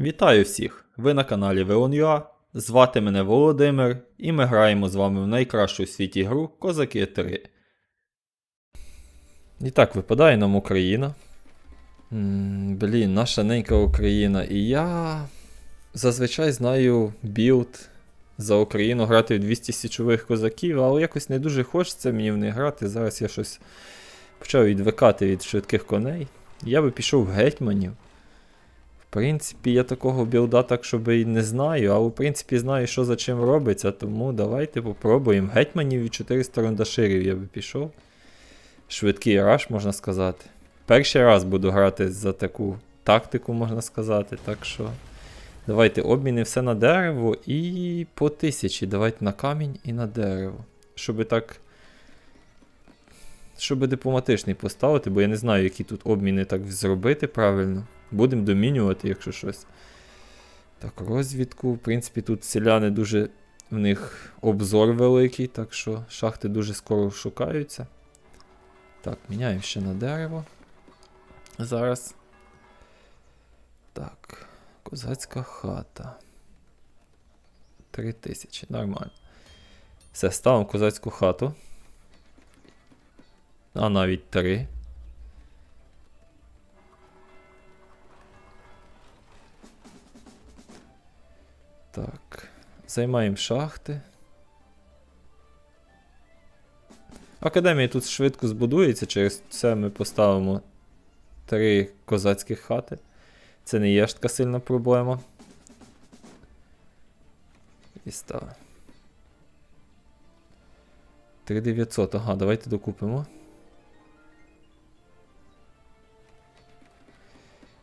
Вітаю всіх! Ви на каналі Veon.ua, Звати мене Володимир, і ми граємо з вами в найкращу у світі гру Козаки 3. І так, випадає нам Україна. М, Блін, наша ненька Україна. І я зазвичай знаю білд за Україну грати в 200 січових козаків, але якось не дуже хочеться мені в них грати. Зараз я щось почав відвикати від швидких коней. Я би пішов в гетьманів. Принципі, я такого білда так, щоб і не знаю, але в принципі знаю, що за чим робиться, тому давайте попробуємо. Гетьманів і 400 рундаширів я би пішов. Швидкий раш, можна сказати. Перший раз буду грати за таку тактику, можна сказати. Так що. Давайте обміни все на дерево і по тисячі. Давайте на камінь і на дерево. Щоб так. Щоб дипломатичний поставити, бо я не знаю, які тут обміни так зробити правильно. Будемо домінювати, якщо щось. Так, розвідку. В принципі, тут селяни дуже. В них обзор великий, так що шахти дуже скоро шукаються. Так, міняємо ще на дерево. Зараз. Так. Козацька хата. 3000, нормально. Все, ставимо козацьку хату. А навіть 3. Займаємо шахти. Академія тут швидко збудується, через це ми поставимо три козацьких хати. Це не є ж така сильна проблема. І ставимо. 3900. Ага, давайте докупимо.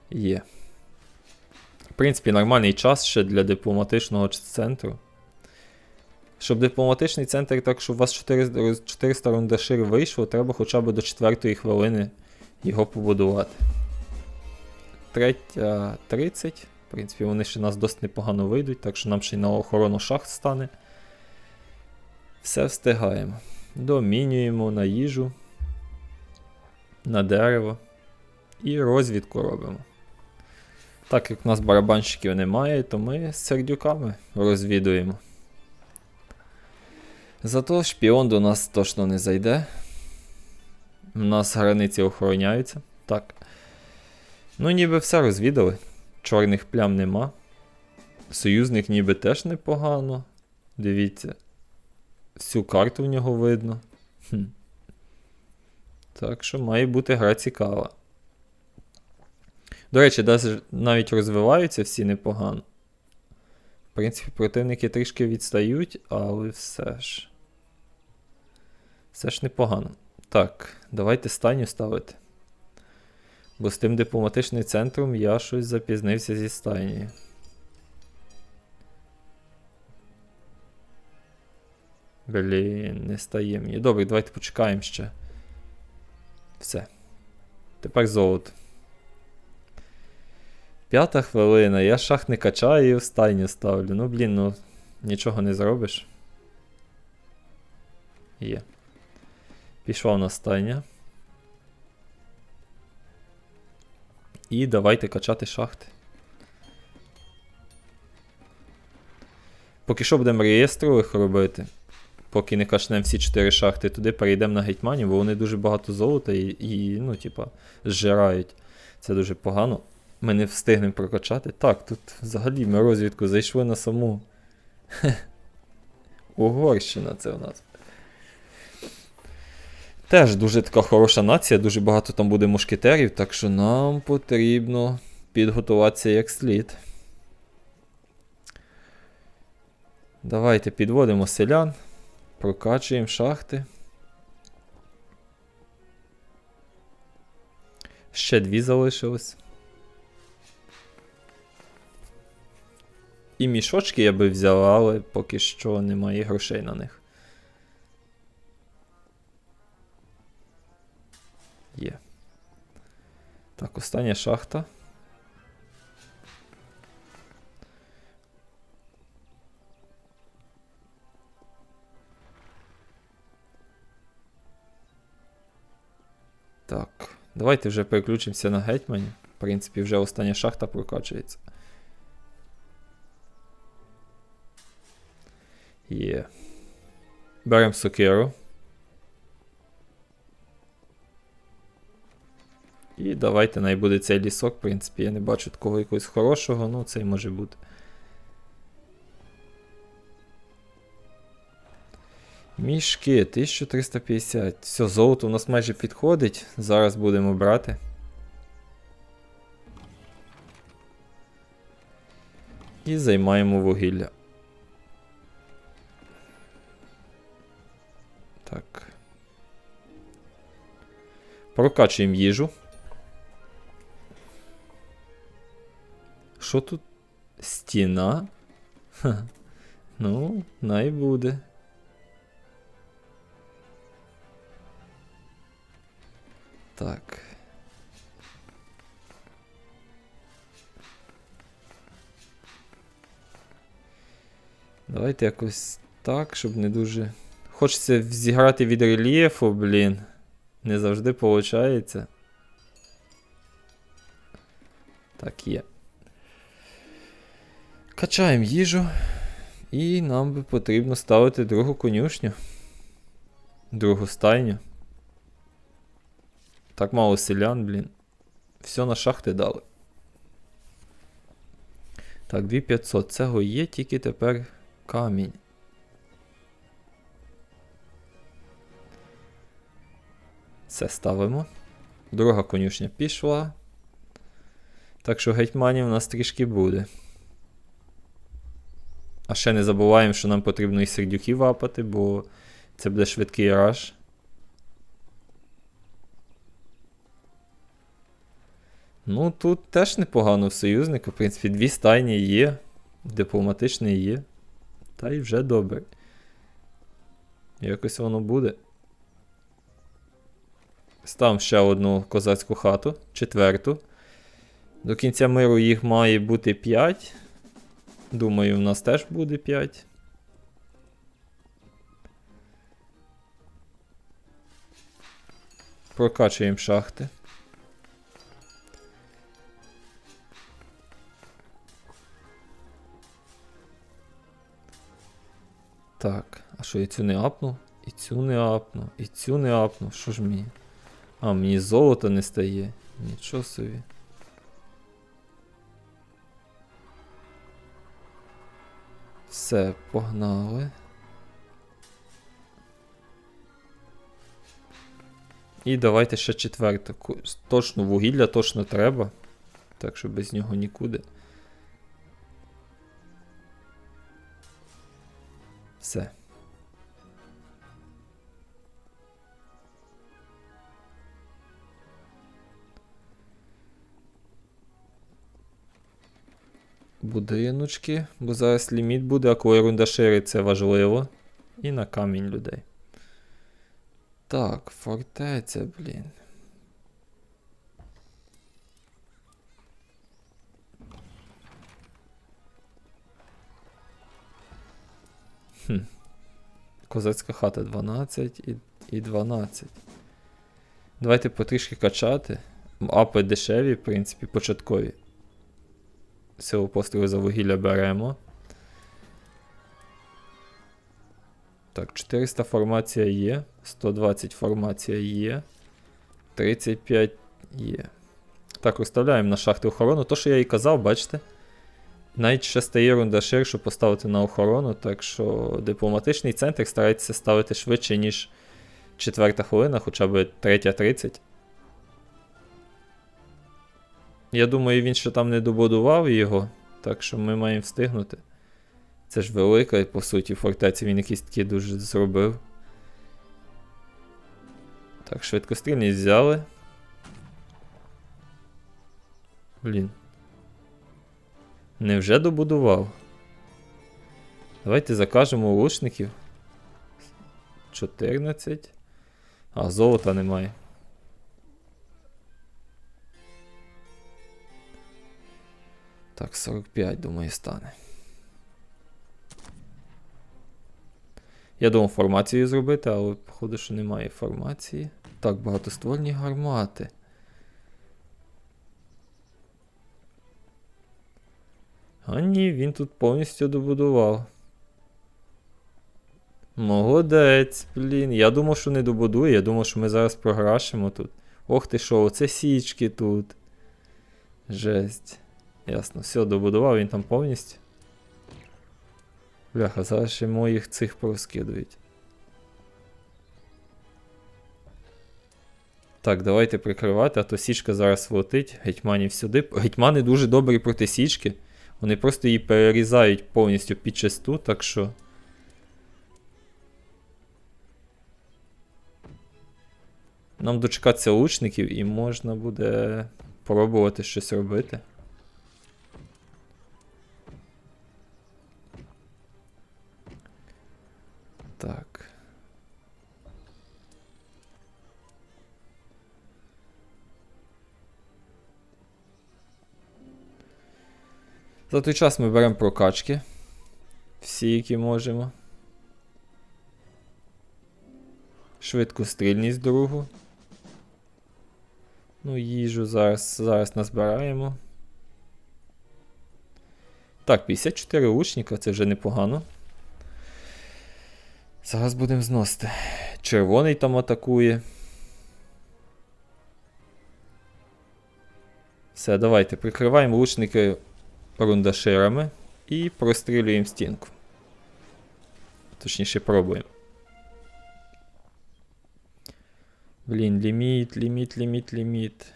Є. В принципі, нормальний час ще для дипломатичного центру. Щоб дипломатичний центр, так щоб у вас 400, 400 рундашир вийшло, треба хоча б до 4 хвилини його побудувати. Третя 30. В принципі, вони ще нас досить непогано вийдуть, так що нам ще й на охорону шахт стане. Все встигаємо. Домінюємо на їжу, на дерево і розвідку робимо. Так як в нас барабанщиків немає, то ми з сердюками розвідуємо. Зато шпіон до нас точно не зайде. У нас границі охороняються. Так. Ну, ніби все розвідали. Чорних плям нема. Союзник ніби теж непогано. Дивіться. Всю карту в нього видно. Хм. Так що має бути гра цікава. До речі, навіть розвиваються всі непогано. В принципі, противники трішки відстають, але все ж. Все ж непогано. Так, давайте стайню ставити. Бо з тим дипломатичним центром я щось запізнився зі стайнею. Блін, не стає мені. Добре, давайте почекаємо ще. Все. Тепер золото. П'ята хвилина, я шах не качаю і в стайню ставлю. Ну, блін, ну нічого не зробиш. Є. Пішла нас стайня. І давайте качати шахти. Поки що будемо реєстрових робити. Поки не качнемо всі 4 шахти, туди перейдемо на гетьманів, бо вони дуже багато золота і, і ну, типа, зжирають. Це дуже погано. Ми не встигнемо прокачати. Так, тут взагалі ми розвідку зайшли на саму. Угорщина це у нас. Теж дуже така хороша нація, дуже багато там буде мушкетерів, так що нам потрібно підготуватися як слід. Давайте підводимо селян, прокачуємо шахти. Ще дві залишилось. І мішочки я би взяв, але поки що немає грошей на них. Є. Так, остання шахта. Так, давайте вже переключимося на гетьмані. В принципі, вже остання шахта прокачується. Є. Беремо сокиру. І давайте най буде цей лісок, в принципі, я не бачу такого якогось хорошого, ну цей може бути. Мішки 1350. Все, золото у нас майже підходить. Зараз будемо брати. І займаємо вугілля. Прокачуємо їжу. Що тут? Стіна? Ха. Ну, най буде. Так. Давайте якось так, щоб не дуже. Хочеться зіграти від рельєфу, блін. Не завжди виходить. Так, є. Качаємо їжу. І нам би потрібно ставити другу конюшню. Другу стайню. Так мало селян, блін. Все на шахти дали. Так, 2500. Цього є, тільки тепер камінь. Це ставимо. Друга конюшня пішла. Так що гетьманів у нас трішки буде. А ще не забуваємо, що нам потрібно і сердюків вапати, бо це буде швидкий раш. Ну, тут теж непогано в союзника. В принципі, дві стайні є. Дипломатичний є. Та й вже добре. Якось воно буде. Ставимо ще одну козацьку хату, четверту. До кінця миру їх має бути 5. Думаю, в нас теж буде 5. Прокачуємо шахти. Так, а що я цю не апнув? І цю не апнув, і цю не апнув. Що ж мені? А, мені золото не стає. Нічого собі. Все, погнали. І давайте ще четверте. Точно вугілля точно треба. Так що без нього нікуди. Будиночки, бо зараз ліміт буде, а коли рунда ширить, це важливо. І на камінь людей. Так, фортеця, блін. Хм. Козацька хата 12 і, і 12. Давайте потрішки качати. Апи дешеві, в принципі, початкові. Силу пострілу за вугілля беремо. Так, 400 формація є. 120 формація є. 35 є. Так, розставляємо на шахти охорону. То, що я і казав, бачите? Навіть ще стає рундашир, щоб поставити на охорону, так що дипломатичний центр старається ставити швидше, ніж четверта хвилина, хоча б третя 30. Я думаю, він ще там не добудував його, так що ми маємо встигнути. Це ж велика, по суті, фортеця він якийсь такий дуже зробив. Так, швидкострільність взяли. Блін. Невже добудував? Давайте закажемо лучників. 14. А, золота немає. Так, 45, думаю, стане. Я думав формацію зробити, але походу, що немає формації. Так, багатоствольні гармати. А ні, він тут повністю добудував. Молодець, блін. Я думав, що не добудує, я думав, що ми зараз програшимо тут. Ох ти що, оце січки тут. Жесть. Ясно, все, добудував він там повністю. Бляха, зараз ще моїх цих порозкидують. Так, давайте прикривати, а то січка зараз летить, гетьманів сюди. Гетьмани дуже добрі проти січки. Вони просто її перерізають повністю під часту, так що. Нам дочекатися лучників і можна буде пробувати щось робити. Так. За той час ми беремо прокачки. Всі, які можемо. Швидкострільність другу. Ну, їжу зараз, зараз назбираємо. Так, 54 лучника, це вже непогано. Зараз будемо зносити. Червоний там атакує. Все, давайте прикриваємо лучники рундаширами і прострілюємо стінку. Точніше, пробуємо. Блін, ліміт, ліміт, ліміт, ліміт.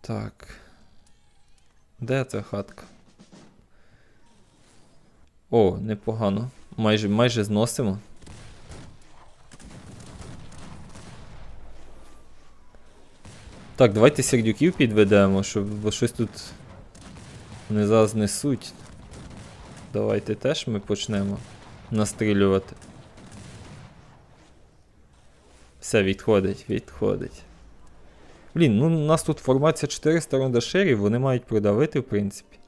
Так. Де ця хатка? О, непогано. Майже, майже зносимо. Так, давайте сердюків підведемо, щоб бо щось тут вони зараз несуть. Давайте теж ми почнемо настрілювати. Все, відходить, відходить. Блін, ну у нас тут формація 400 рундашерів, вони мають продавити, в принципі.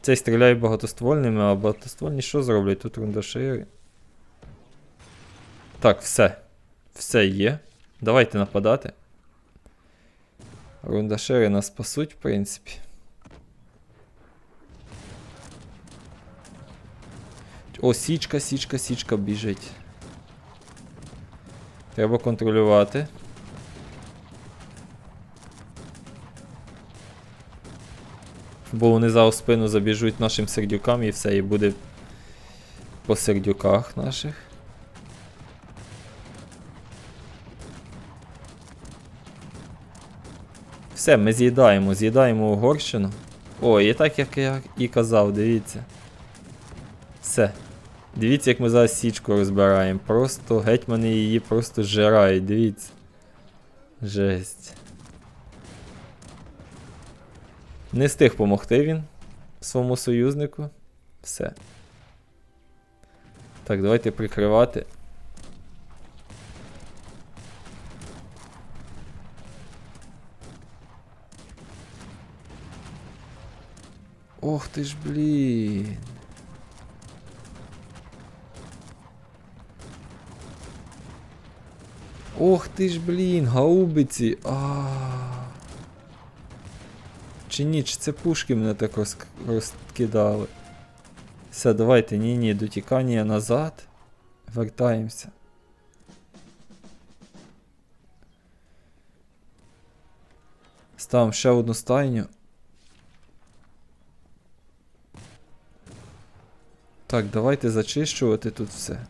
Цей стріляє багатоствольними, а багатоствольні що зроблять? Тут рундашири. Так, все. Все є. Давайте нападати. Рундашири нас спасуть, в принципі. О, січка, січка, січка біжить. Треба контролювати. Бо вони за спину забіжуть нашим сердюкам і все, і буде по сердюках наших. Все, ми з'їдаємо, з'їдаємо Угорщину. О, і так як я і казав, дивіться. Все. Дивіться, як ми зараз січку розбираємо. Просто гетьмани її просто зжирають, дивіться. Жесть. Не встиг помогти він своєму союзнику. Все. Так, давайте прикривати. Ох ти ж, блін. Ох ти ж, блін, гаубиці. А. Чи ні, чи це пушки мене так роз... розкидали? Все, давайте, ні-ні, дотікання назад. Вертаємося. Ставимо ще одну стайню. Так, давайте зачищувати тут все.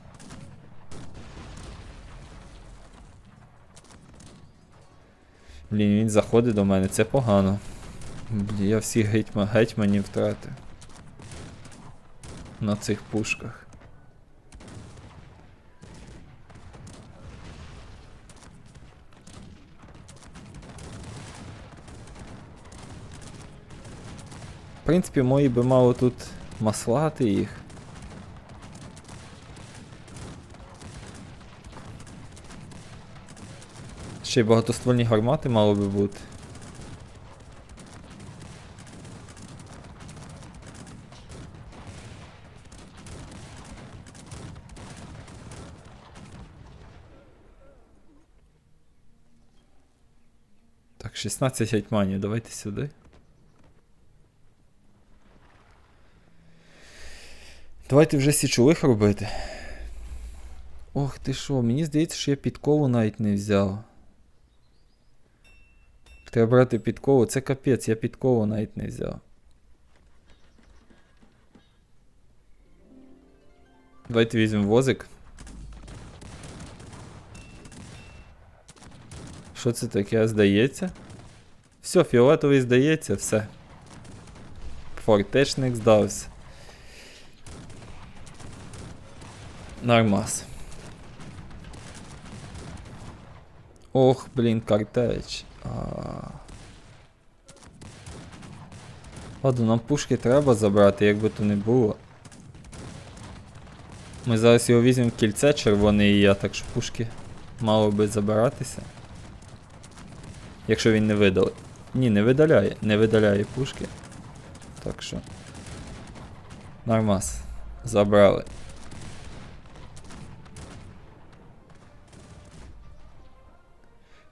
Блін, він заходить до мене, це погано. Блін, я всіх гетьма, гетьманів втратив. На цих пушках. В принципі, мої би мало тут маслати їх. Ще й багатоствольні гармати мало би бути. Так, 16 гетьманів, давайте сюди. Давайте вже січових робити. Ох ти що, мені здається, що я підкову навіть не взяв. Треба брати підкову. Це капець, я підкову навіть не взяв. Давайте візьмемо возик. Що це таке? Здається? Все, фіолетовий здається, все. Фортечник здався. Нормас. Ох, блін, картеч. Ладно, нам пушки треба забрати, як би то не було. Ми зараз його візьмемо в кільце червоне і я, так що пушки мало би забиратися. Якщо він не видалить. Ні, не видаляє, не видаляє пушки. Так що. Нормас. Забрали.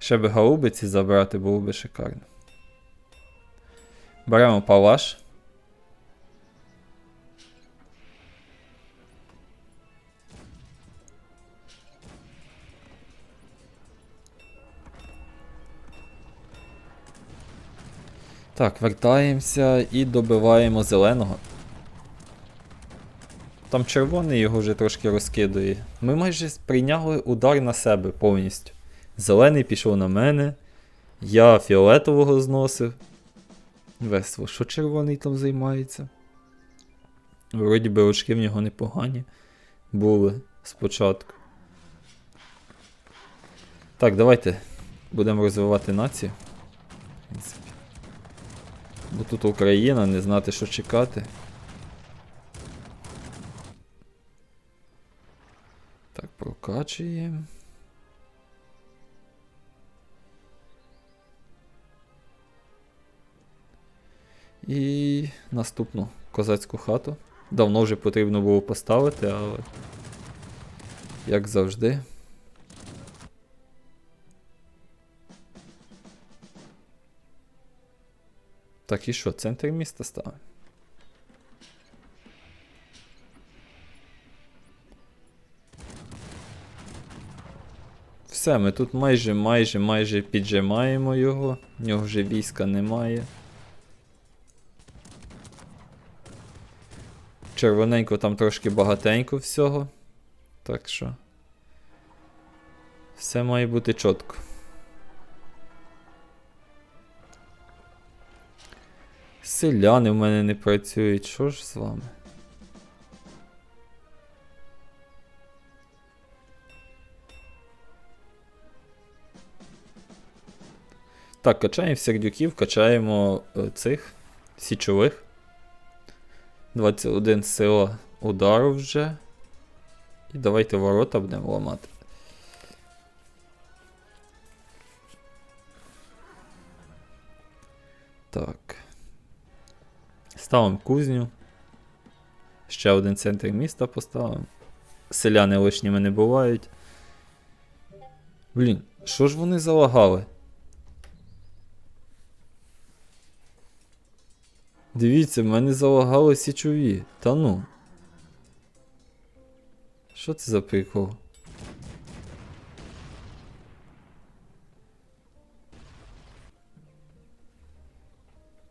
Ще би гаубиці забрати було би шикарно. Беремо палаш. Так, вертаємося і добиваємо зеленого. Там червоний його вже трошки розкидує. Ми майже прийняли удар на себе повністю. Зелений пішов на мене. Я фіолетового зносив. Весело, що червоний там займається? Вроді би очки в нього непогані були спочатку. Так, давайте будемо розвивати націю. Бо тут Україна, не знати, що чекати. Так, прокачуємо. І наступну козацьку хату. Давно вже потрібно було поставити, але як завжди. Так і що, центр міста став? Все, ми тут майже, майже, майже піджимаємо його. В нього вже війська немає. Червоненько там трошки багатенько всього. Так що. Все має бути чітко. Селяни в мене не працюють. Що ж з вами? Так, качаємо сердюків, качаємо е, цих січових. 21 сила удару вже. І давайте ворота будемо ламати. Так. Ставимо кузню. Ще один центр міста поставимо. Селяни лишніми не бувають. Блін, що ж вони залагали? Дивіться, в мене залагали січові. Та ну. Що це за прикол?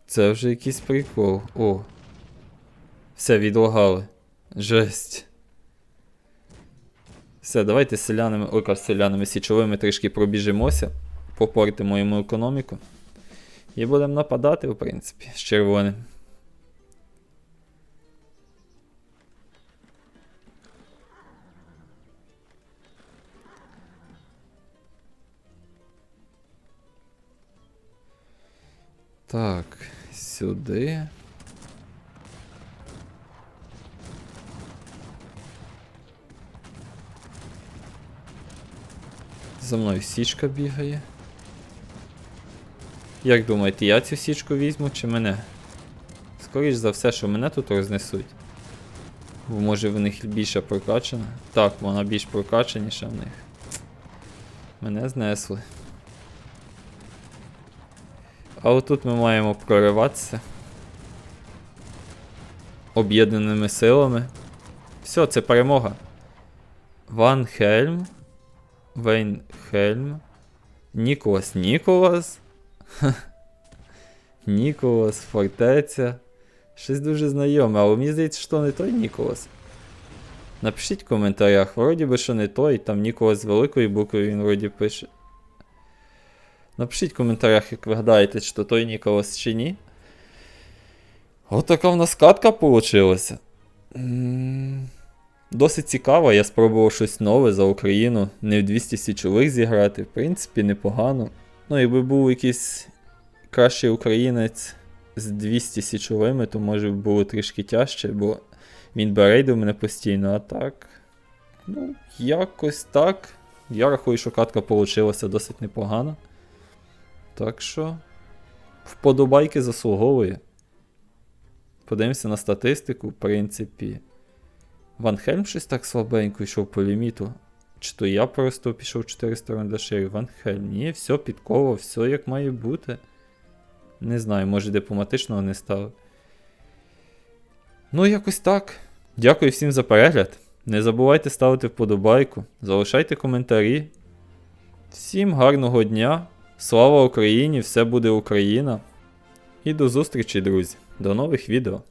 Це вже якийсь прикол. О. Все, відлагали. Жесть. Все, давайте з селянами, ой, селянами січовими трішки пробіжимося. Попортимо йому економіку. І будемо нападати, в принципі, з червоним. Так, сюди. За мною січка бігає. Як думаєте, я цю січку візьму чи мене? Скоріш за все, що мене тут рознесуть. Бо може в них більше прокачана. Так, вона більш прокачаніша в них. Мене знесли. А отут ми маємо прориватися. Об'єднаними силами. Все, це перемога. Ван Хельм. Вейн Хельм. Ніколас Ніколас. Ніколас, фортеця. Щось дуже знайоме, але мені здається, що не той Ніколас. Напишіть в коментарях, вроді би, що не той, там Ніколас з великої букви він вроді пише. Напишіть в коментарях, як ви гадаєте, чи то той Ніколас чи ні. От така в нас катка вийшла. Досить цікаво, я спробував щось нове за Україну. Не в 200 січових зіграти. В принципі, непогано. Ну, якби був якийсь кращий українець з 200 січовими, то може було трішки тяжче, бо він би рейдив мене постійно, а так. Ну, якось так. Я рахую, що катка вийшла досить непогана. Так що. Вподобайки заслуговує. Подивимося на статистику, в принципі. Ван Хельм щось так слабенько йшов по ліміту. Чи то я просто пішов 400 рандашерів. Ван Хельм. Ні, все підково, все як має бути. Не знаю, може дипломатичного не став. Ну, якось так. Дякую всім за перегляд. Не забувайте ставити вподобайку, залишайте коментарі. Всім гарного дня! Слава Україні! Все буде Україна! І до зустрічі, друзі! До нових відео!